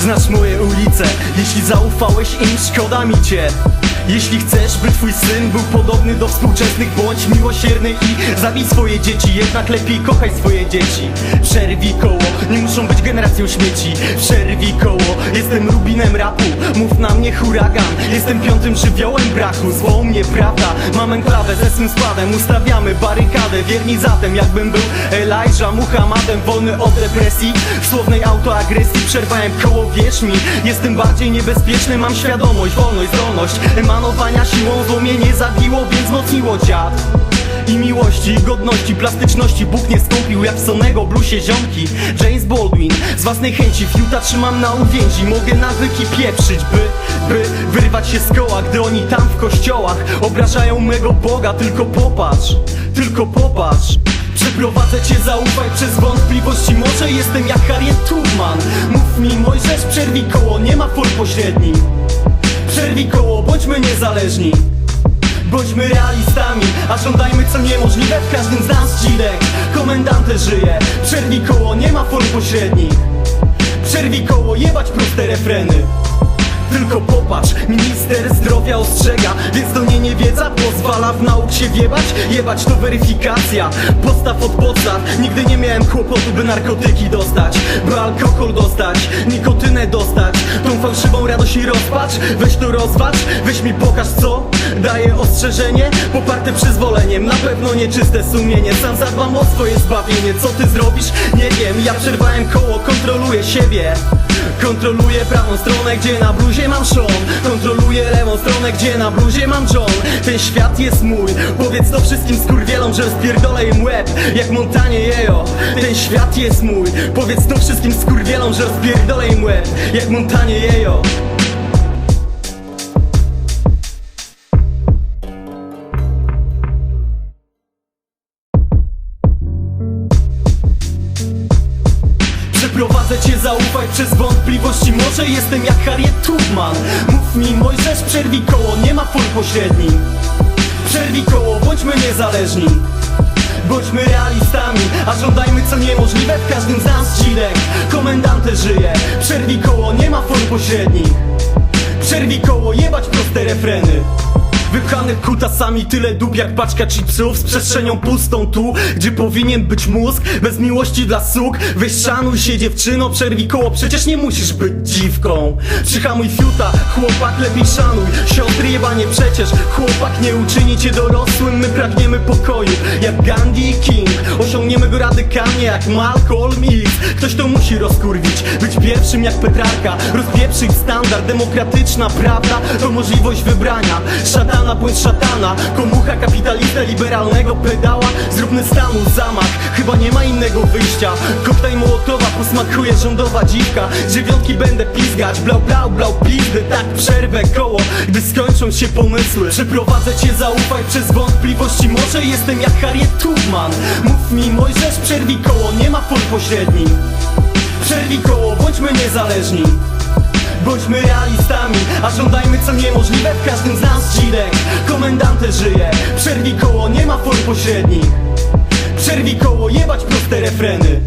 Znasz moje ulice Jeśli zaufałeś im, szkoda mi cię. Jeśli chcesz, by twój syn był podobny do współczesnych Bądź miłosierny i zabij swoje dzieci Jednak lepiej kochaj swoje dzieci. Przerwij koło, generacją śmieci. Przerwij koło, jestem rubinem rapu. Mów na mnie huragan, jestem piątym żywiołem brachu. Zwoł mnie prawda, mam enklawę ze swym składem. Ustawiamy barykadę, wierni zatem Jakbym był Elijah Muhammadem. Wolny od depresji, słownej autoagresji Przerwałem koło, wierz mi Jestem bardziej niebezpieczny, mam świadomość Wolność, zdolność, emanowania siłą Zło mnie nie zabiło, więc mocniło dziad i miłości, godności, plastyczności. Bóg nie skąpił jak Sonego bluesie ziomki. James Baldwin, z własnej chęci fiuta trzymam na uwięzi. Mogę nawyki pieprzyć, by, by wyrwać się z koła Gdy oni tam w kościołach obrażają mego Boga. Tylko popatrz, tylko popatrz. Przeprowadzę cię, zaufaj przez wątpliwości. Może jestem jak Harriet Tubman. Mów mi, Mojżesz, przerwij koło, nie ma for pośrednich. Przerwij koło, bądźmy niezależni Bądźmy realistami, a żądajmy co niemożliwe w każdym z nas dzidek. Komendante żyje, przerwij koło, nie ma form pośrednich. Przerwij koło, jebać proste refreny tylko popatrz, minister zdrowia ostrzega Więc to nie niewiedza pozwala w nauk się wiebać Jebać to weryfikacja, postaw od podstaw Nigdy nie miałem kłopotu, by narkotyki dostać By alkohol dostać, nikotynę dostać. Tą fałszywą radość i rozpacz Weź to rozwacz, weź mi pokaż co Daję ostrzeżenie, poparte przyzwoleniem. Na pewno nieczyste sumienie, sam zadbam o swoje zbawienie. Co ty zrobisz? Nie wiem, ja przerwałem koło, kontroluję siebie. Kontroluję prawą stronę, gdzie na bluzie mam Sean Kontroluję lewą stronę, gdzie na bluzie mam John Ten świat jest mój, powiedz to wszystkim skurwielom, że spierdolę im łeb Jak montanie jejo. Ten świat jest mój, powiedz to wszystkim skurwielom, że spierdolę im łeb Jak montanie jejo Przeprowadzę cię, zaufaj przez wątpliwości. Może jestem jak Harriet Tubman. Mów mi, Mojżesz, przerwij koło, nie ma for pośredni. Przerwij koło, bądźmy niezależni. Bądźmy realistami, a żądajmy co niemożliwe. W każdym z nas dzidek Komendante żyje, przerwij koło, nie ma for pośrednich Przerwij koło, jebać proste refreny Wypchanych kutasami tyle dób jak paczka chipsów Z przestrzenią pustą tu, gdzie powinien być mózg. Bez miłości dla suk Weź szanuj się dziewczyno, przerwij koło. Przecież nie musisz być dziwką. Przyhamuj fiuta, chłopak lepiej szanuj. Siostry jebanie przecież Chłopak nie uczyni cię dorosłym. My pragniemy pokoju jak Gandhi i King. Osiągniemy go radykalnie jak Malcolm X. Ktoś to musi rozkurwić Być pierwszym jak Petrarka. Rozpieprzyć standard, demokratyczna prawda To możliwość wybrania Szatana bądź szatana. Komucha kapitalistę liberalnego pedała Zróbmy stanu zamach. Chyba nie ma innego wyjścia. Koktajl Mołotowa posmakuje rządowa dziwka. Dziewiątki będę pizgać. Blau, blau, blau, pizdy Tak przerwę koło. Gdy skończą się pomysły Przeprowadzę cię, zaufaj. Przez wątpliwości Może jestem jak Harriet Tubman. Mów mi, Mojżesz, przerwij koło. Nie ma for pośredni Przerwij koło, bądźmy niezależni Bądźmy realistami, a żądajmy co niemożliwe w każdym z nas dzidek Komendante żyje, przerwij koło, nie ma for pośrednich. Przerwij koło, jebać proste refreny